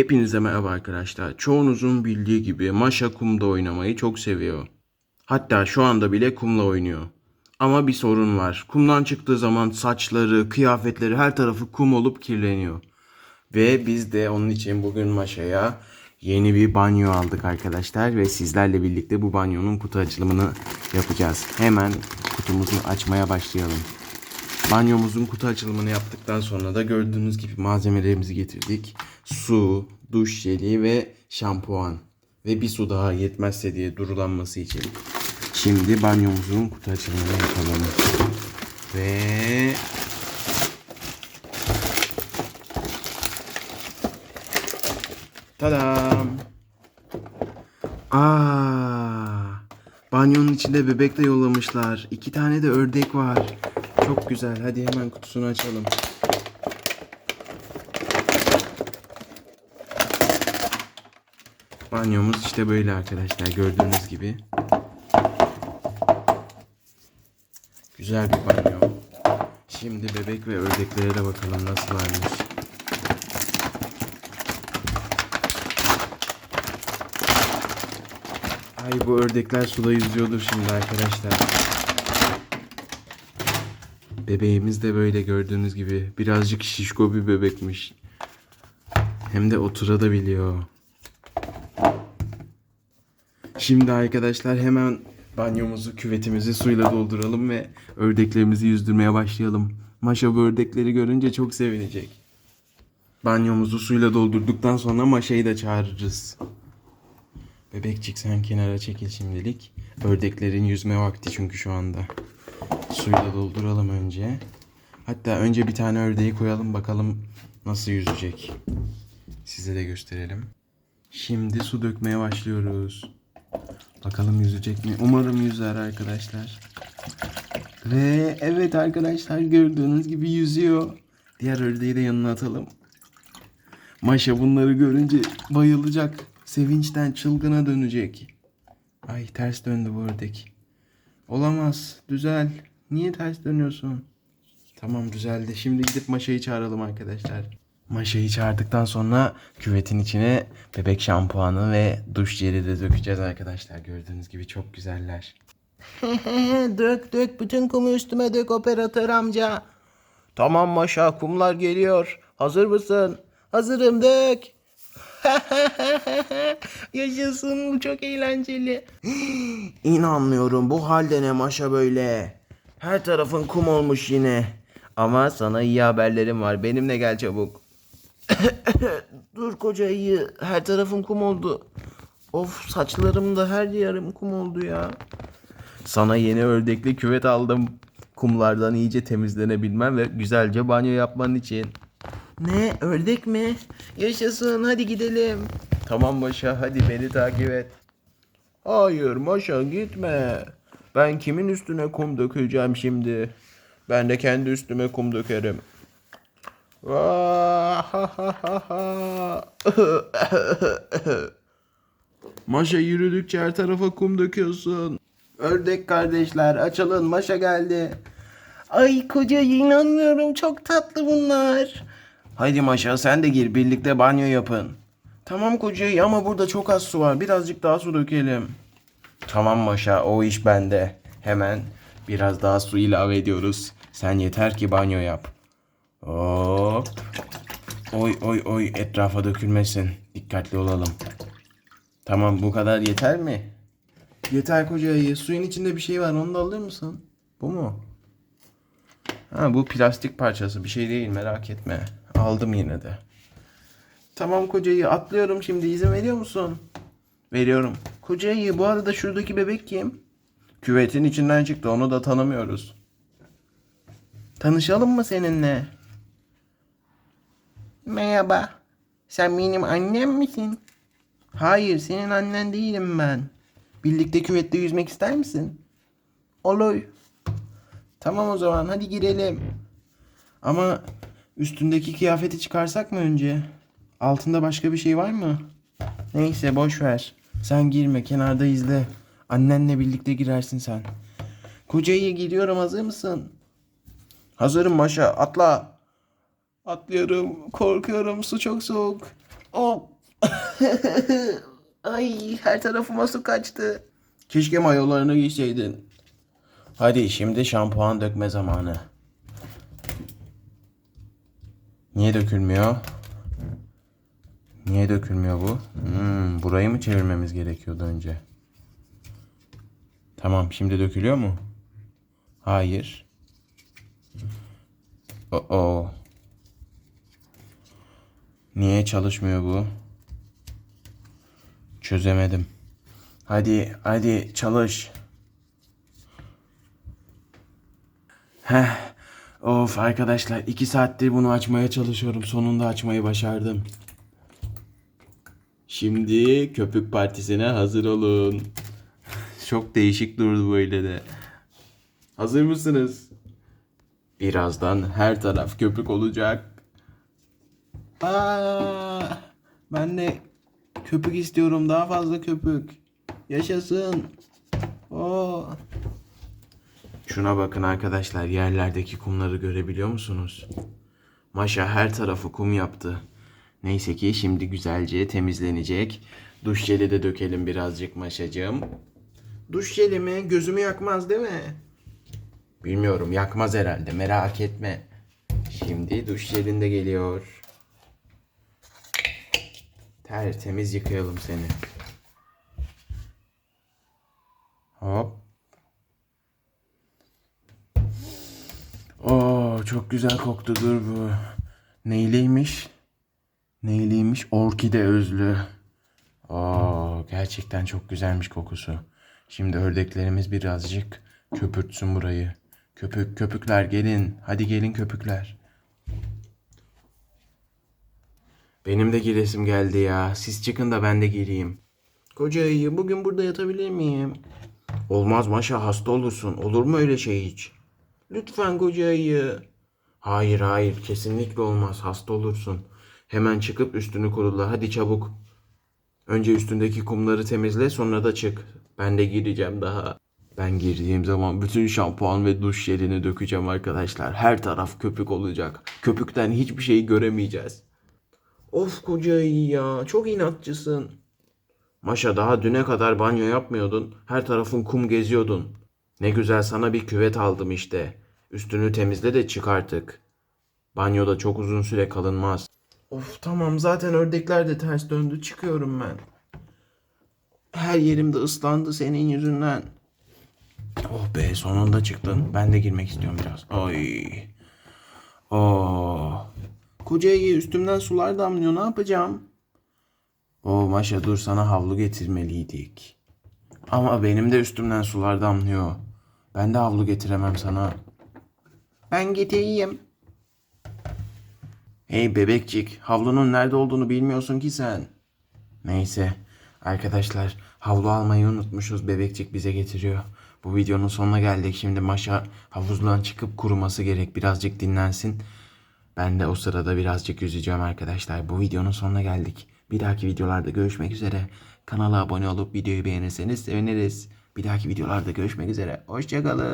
Hepinize merhaba arkadaşlar. Çoğunuzun bildiği gibi Maşa kumda oynamayı çok seviyor. Hatta şu anda bile kumla oynuyor. Ama bir sorun var. Kumdan çıktığı zaman saçları, kıyafetleri her tarafı kum olup kirleniyor. Ve biz de onun için bugün Maşa'ya yeni bir banyo aldık arkadaşlar. Ve sizlerle birlikte bu banyonun kutu açılımını yapacağız. Hemen kutumuzu açmaya başlayalım. Banyomuzun kutu açılımını yaptıktan sonra da gördüğünüz gibi malzemelerimizi getirdik. Su, duş jeli ve şampuan. Ve bir su daha yetmezse diye durulanması için. Şimdi banyomuzun kutu açılımını yapalım. Ve Tadam. Aa, banyonun içinde bebek de yollamışlar. İki tane de ördek var. Çok güzel. Hadi hemen kutusunu açalım. Banyomuz işte böyle arkadaşlar. Gördüğünüz gibi. Güzel bir banyo. Şimdi bebek ve ördeklere de bakalım nasıllarmış. Ay bu ördekler suda yüzüyordur şimdi arkadaşlar. Bebeğimiz de böyle gördüğünüz gibi birazcık şişko bir bebekmiş. Hem de oturabiliyor. Şimdi arkadaşlar hemen banyomuzu, küvetimizi suyla dolduralım ve ördeklerimizi yüzdürmeye başlayalım. Maşa bu ördekleri görünce çok sevinecek. Banyomuzu suyla doldurduktan sonra Maşa'yı da çağırırız. Bebekçik sen kenara çekil şimdilik. Ördeklerin yüzme vakti çünkü şu anda. Suyla dolduralım önce. Hatta önce bir tane ördeği koyalım bakalım nasıl yüzecek. Size de gösterelim. Şimdi su dökmeye başlıyoruz. Bakalım yüzecek mi? Umarım yüzer arkadaşlar. Ve evet arkadaşlar gördüğünüz gibi yüzüyor. Diğer ördeği de yanına atalım. Maşa bunları görünce bayılacak. Sevinçten çılgına dönecek. Ay ters döndü bu ördek. Olamaz. Düzel. Niye ters dönüyorsun? Tamam düzeldi. Şimdi gidip Maşa'yı çağıralım arkadaşlar. Maşa'yı çağırdıktan sonra küvetin içine bebek şampuanı ve duş jeli de dökeceğiz arkadaşlar. Gördüğünüz gibi çok güzeller. dök dök bütün kumu üstüme dök operatör amca. Tamam Maşa kumlar geliyor. Hazır mısın? Hazırım dök. Yaşasın bu çok eğlenceli. İnanmıyorum bu halde ne Maşa böyle. Her tarafın kum olmuş yine. Ama sana iyi haberlerim var. Benimle gel çabuk. Dur koca iyi. Her tarafım kum oldu. Of saçlarım da her yerim kum oldu ya. Sana yeni ördekli küvet aldım. Kumlardan iyice temizlenebilmen ve güzelce banyo yapman için. Ne? Ördek mi? Yaşasın hadi gidelim. Tamam Maşa hadi beni takip et. Hayır Maşa gitme. Ben kimin üstüne kum dökeceğim şimdi? Ben de kendi üstüme kum dökerim. Maşa yürüdükçe her tarafa kum döküyorsun. Ördek kardeşler açılın Maşa geldi. Ay koca inanmıyorum çok tatlı bunlar. Haydi Maşa sen de gir birlikte banyo yapın. Tamam koca ama burada çok az su var birazcık daha su dökelim. Tamam Maşa o iş bende. Hemen biraz daha su ilave ediyoruz. Sen yeter ki banyo yap. Hop. Oy oy oy etrafa dökülmesin. Dikkatli olalım. Tamam bu kadar yeter mi? Yeter koca ayı. Suyun içinde bir şey var. Onu da alır mısın? Bu mu? Ha bu plastik parçası bir şey değil merak etme. Aldım yine de. Tamam kocayı atlıyorum şimdi izin veriyor musun? Veriyorum. Kocayı bu arada şuradaki bebek kim? Küvetin içinden çıktı onu da tanımıyoruz. Tanışalım mı seninle? Merhaba. Sen benim annem misin? Hayır senin annen değilim ben. Birlikte küvette yüzmek ister misin? Olur. Tamam o zaman hadi girelim. Ama üstündeki kıyafeti çıkarsak mı önce? Altında başka bir şey var mı? Neyse boş ver. Sen girme kenarda izle. Annenle birlikte girersin sen. Kocayı gidiyorum hazır mısın? Hazırım Maşa atla. Atlıyorum korkuyorum su çok soğuk. Oh. Ay her tarafıma su kaçtı. Keşke mayolarını giyseydin. Hadi şimdi şampuan dökme zamanı. Niye dökülmüyor? Niye dökülmüyor bu? Hmm, burayı mı çevirmemiz gerekiyordu önce? Tamam şimdi dökülüyor mu? Hayır. Oo. Niye çalışmıyor bu? Çözemedim. Hadi hadi çalış. Heh. Of arkadaşlar iki saattir bunu açmaya çalışıyorum. Sonunda açmayı başardım. Şimdi köpük partisine hazır olun. Çok değişik durdu böyle de. Hazır mısınız? Birazdan her taraf köpük olacak. Aa, ben de köpük istiyorum. Daha fazla köpük. Yaşasın. Oo. Şuna bakın arkadaşlar. Yerlerdeki kumları görebiliyor musunuz? Maşa her tarafı kum yaptı. Neyse ki şimdi güzelce temizlenecek. Duş jeli de dökelim birazcık Maşacığım. Duş jeli mi? Gözümü yakmaz değil mi? Bilmiyorum yakmaz herhalde merak etme. Şimdi duş jelin de geliyor. Tertemiz yıkayalım seni. Hop. Oo çok güzel koktu dur bu. Neyliymiş? Neyliymiş? Orkide özlü. Oo gerçekten çok güzelmiş kokusu. Şimdi ördeklerimiz birazcık köpürtsün burayı. Köpük köpükler gelin. Hadi gelin köpükler. Benim de giresim geldi ya. Siz çıkın da ben de gireyim. Koca ayı bugün burada yatabilir miyim? Olmaz Maşa hasta olursun. Olur mu öyle şey hiç? Lütfen koca ayı. Hayır hayır kesinlikle olmaz hasta olursun. Hemen çıkıp üstünü kurula hadi çabuk. Önce üstündeki kumları temizle sonra da çık. Ben de gireceğim daha. Ben girdiğim zaman bütün şampuan ve duş jelini dökeceğim arkadaşlar. Her taraf köpük olacak. Köpükten hiçbir şey göremeyeceğiz. Of koca ayı ya çok inatçısın. Maşa daha düne kadar banyo yapmıyordun. Her tarafın kum geziyordun. Ne güzel sana bir küvet aldım işte. Üstünü temizle de çık artık. Banyoda çok uzun süre kalınmaz. Of tamam zaten ördekler de ters döndü. Çıkıyorum ben. Her yerim de ıslandı senin yüzünden. Oh be sonunda çıktın. Ben de girmek istiyorum biraz. Ay. Oh. Koca ayı üstümden sular damlıyor. Ne yapacağım? Oo Maşa dur sana havlu getirmeliydik. Ama benim de üstümden sular damlıyor. Ben de havlu getiremem sana. Ben getireyim. Hey bebekçik, havlunun nerede olduğunu bilmiyorsun ki sen. Neyse, arkadaşlar havlu almayı unutmuşuz. Bebekçik bize getiriyor. Bu videonun sonuna geldik. Şimdi Maşa havuzdan çıkıp kuruması gerek. Birazcık dinlensin. Ben de o sırada birazcık yüzeceğim arkadaşlar. Bu videonun sonuna geldik. Bir dahaki videolarda görüşmek üzere. Kanala abone olup videoyu beğenirseniz seviniriz. Bir dahaki videolarda görüşmek üzere. Hoşçakalın.